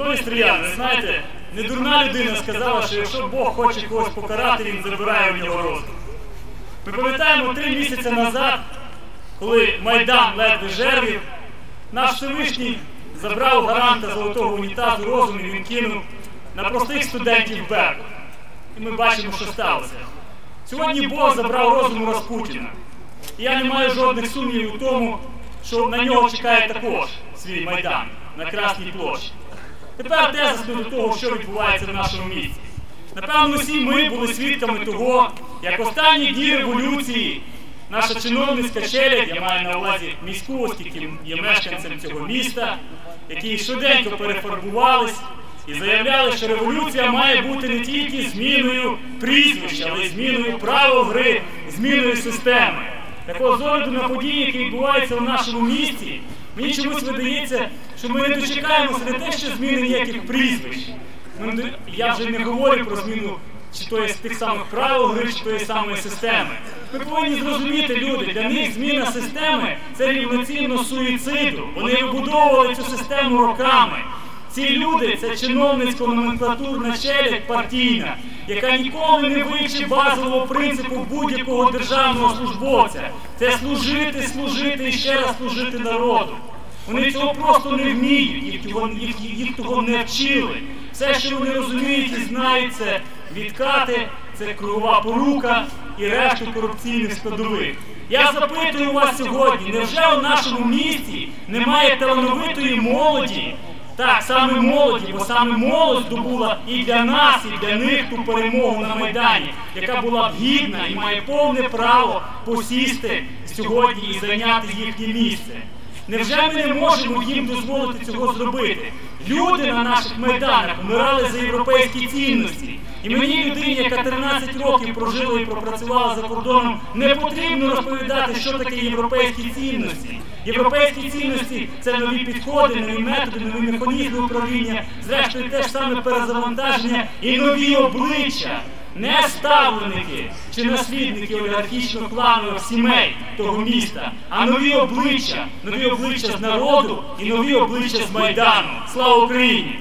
Шановні стріяни, ви знаєте, недурна людина сказала, що якщо Бог хоче когось покарати, він забирає в нього розум. Ми пам'ятаємо три місяці назад, коли Майдан ледве жервів, наш Всевишній забрав гаранта золотого унітазу розум і він кинув на простих студентів Берку. І ми бачимо, що сталося. Сьогодні Бог забрав розум у Распутіна. І я не маю жодних сумнівів у тому, що на нього чекає також свій майдан на Красній площі. Тепер тезисно до того, що відбувається в нашому місті. Напевно, всі ми були свідками того, як останні дні революції наша чиновницька челядь, я маю на увазі міську, оскільки є мешканцем цього міста, які швиденько перефарбувались і заявляли, що революція має бути не тільки зміною прізвища, але й зміною правил гри, зміною системи. Так з огляду на події, які відбуваються в нашому місті, мені чомусь видається, що ми не дочекаємося не те, що зміни ніяких прізвищ. Ми Я вже не говорю про зміну чи то є тих самих правил гри, чи тої самої системи. Ми повинні зрозуміти люди, для них зміна системи це рівноцінно суїциду. Вони вибудовували цю систему роками. Ці люди це чиновницько-номенклатурна челядь партійна, яка ніколи не вивчить базового принципу будь-якого державного службовця. Це служити, служити і ще раз служити народу. Вони цього просто не вміють, їх, цього- їх, їх того не вчили. Все, що вони розуміють і знають, це відкати, це кругова порука і решту корупційних складових. Я запитую вас сьогодні, невже у нашому місті немає талановитої молоді? Так, саме молоді, бо саме молодь добула і для нас, і для них ту перемогу на Майдані, яка була б гідна і має повне право посісти сьогодні і зайняти їхнє місце. Невже ми не можемо їм дозволити цього зробити? Люди на наших майданах вмирали за європейські цінності. І мені людині, яка 13 років прожила і пропрацювала за кордоном, не потрібно розповідати, що таке європейські цінності. Європейські цінності це нові підходи, нові методи, нові механізми управління, зрештою те ж саме перезавантаження і нові обличчя. Не ставленики чи наслідники олігархічно-кланових сімей того міста, а нові обличчя, нові обличчя з народу і нові обличчя з Майдану. Слава Україні!